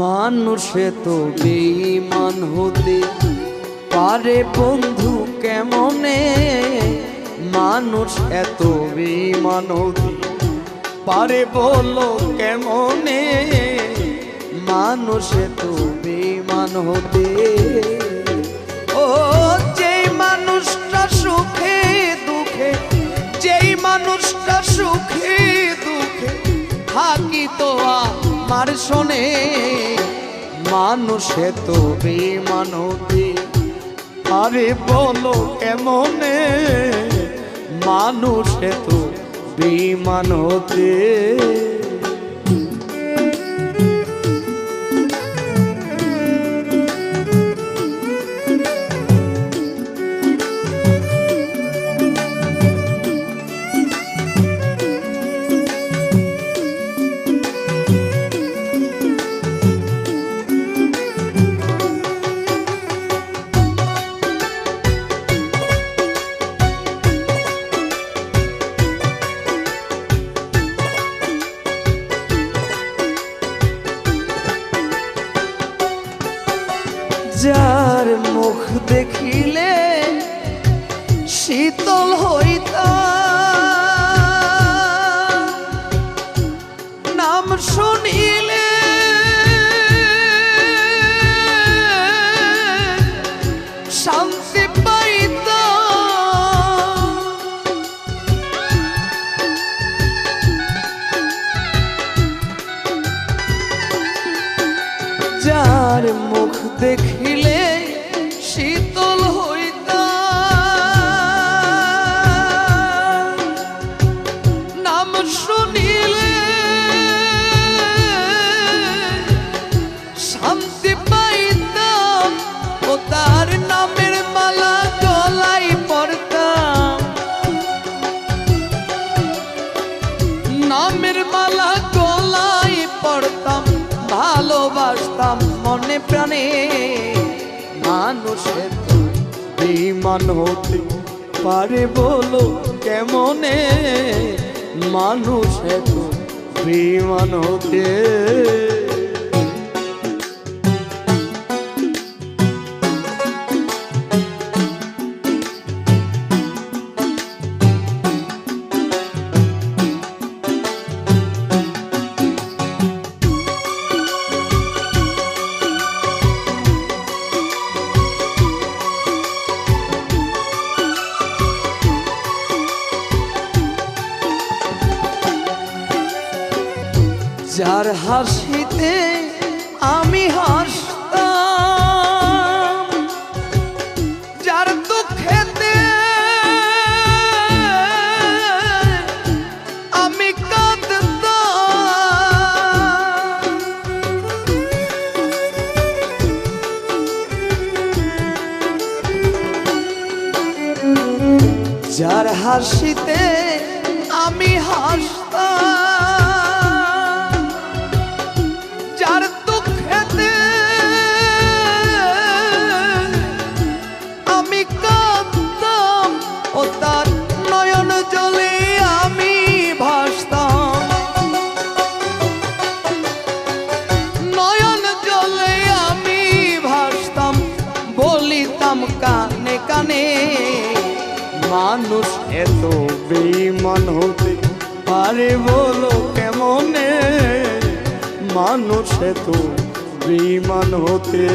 মানুষে তো বেইমান হতে পারে বন্ধু কেমনে? মানুষ এত বেইমান হতে পারে বলো কেমনে? মানুষ এত বেইমান হতে ও যেই মানুষটা সুখে দুঃখে, যেই মানুষটা সুখে দুঃখে, থাকি তো আমার শোনে মানুষে তো বেমান হতে আরে বলো কেমনে মানুষে তো বেমান দেখিলে শীতল হইতা নাম শুনিলে শান্তি পাইতা যার মুখ দেখিলে শীতল হইতা। নাম শুনিলে শান্তি পাইতাম ও তার নামের মালা গলাই পড়তাম। নামের মালা গলায় পড়তাম, ভালোবাসতাম মনে প্রাণে। মানুষের বিমান হতে পারে বলো কেমনে? মানুষের বিমান হতে যার হাসিতে আমি দুঃখেতে আমি যার হাসিতে আমি হাসতাম কানে কানে। মানুষ এত বিমান হতে পারে বলো কেমনে? মানুষ এত বিমান হতে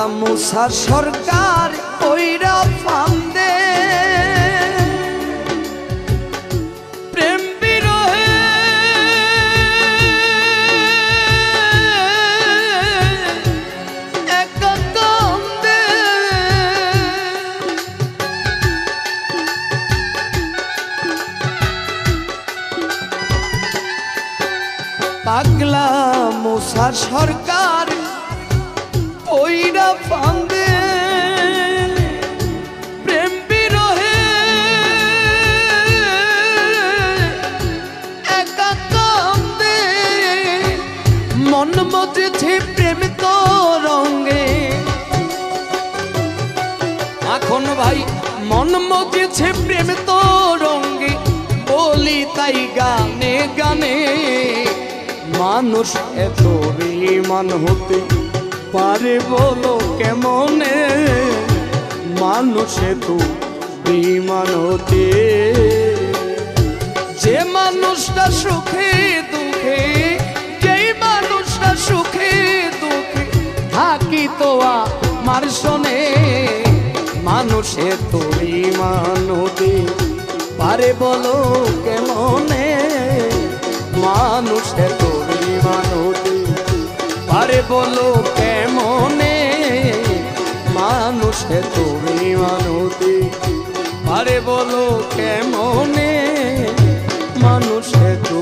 আল্লাহ মুসা সরকার ওইরা ফান্দে। প্রেম পাগলা মুসা সরকার পইরা ফান্দে প্রেম বিরহে। একা কান্দে মন মজেছে প্রেম তো রঙ্গে এখন ভাই, মন মজেছে প্রেম তো বলি তাই গানে গানে, মানুষ এত বেমান হতে পারে বলো কেমনে? মানুষ এত বেমান হতে যে মানুষটা সুখে, দুঃখে, যেই মানুষটা সুখে, দুঃখে, থাকি তো আমার শোনে। মানুষে তোরই মানতে পারে বলো কেমনে? মানুষে মানতে পারে বলো কেমনে? মানুষে তুমি মানুষে। আরে বলো কেমনে? মানুষে তো